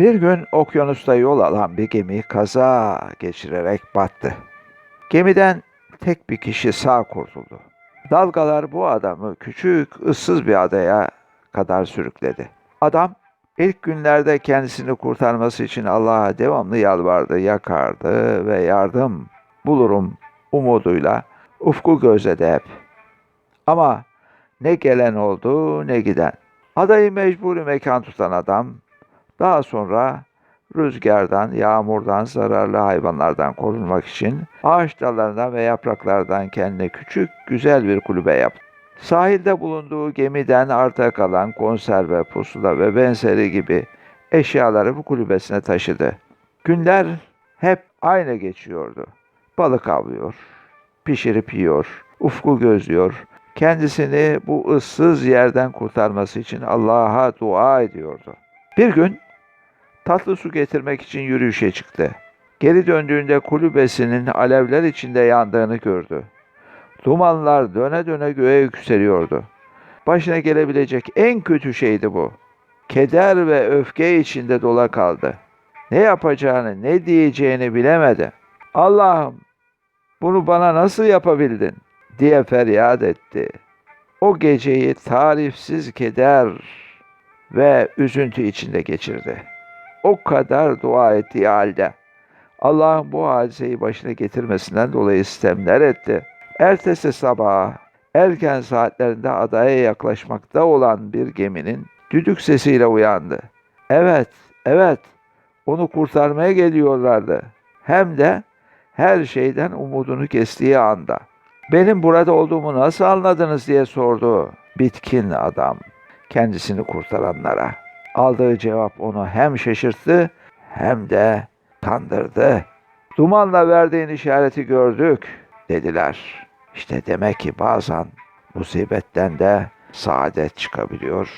Bir gün okyanusta yol alan bir gemi kaza geçirerek battı. Gemiden tek bir kişi sağ kurtuldu. Dalgalar bu adamı küçük, ıssız bir adaya kadar sürükledi. Adam ilk günlerde kendisini kurtarması için Allah'a devamlı yalvardı, yakardı ve yardım bulurum umuduyla ufku gözledi hep. Ama ne gelen oldu ne giden. Adayı mecburi mekan tutan adam daha sonra rüzgardan, yağmurdan, zararlı hayvanlardan korunmak için ağaç dallarından ve yapraklardan kendine küçük, güzel bir kulübe yaptı. Sahilde bulunduğu gemiden arta kalan konserve, pusula ve benzeri gibi eşyaları bu kulübesine taşıdı. Günler hep aynı geçiyordu. Balık avlıyor, pişirip yiyor, ufku gözlüyor. Kendisini bu ıssız yerden kurtarması için Allah'a dua ediyordu. Bir gün tatlı su getirmek için yürüyüşe çıktı. Geri döndüğünde kulübesinin alevler içinde yandığını gördü. Dumanlar döne döne göğe yükseliyordu. Başına gelebilecek en kötü şeydi bu. Keder ve öfke içinde dola kaldı. Ne yapacağını, ne diyeceğini bilemedi. Allah'ım bunu bana nasıl yapabildin diye feryat etti. O geceyi tarifsiz keder ve üzüntü içinde geçirdi. O kadar dua ettiği halde Allah'ın bu hadiseyi başına getirmesinden dolayı istemler etti. Ertesi sabah erken saatlerinde adaya yaklaşmakta olan bir geminin düdük sesiyle uyandı. Evet, evet, onu kurtarmaya geliyorlardı. Hem de her şeyden umudunu kestiği anda. Benim burada olduğumu nasıl anladınız diye sordu bitkin adam kendisini kurtaranlara. Aldığı cevap onu hem şaşırttı hem de kandırdı. Dumanla verdiğin işareti gördük dediler. İşte demek ki bazen musibetten de saadet çıkabiliyor.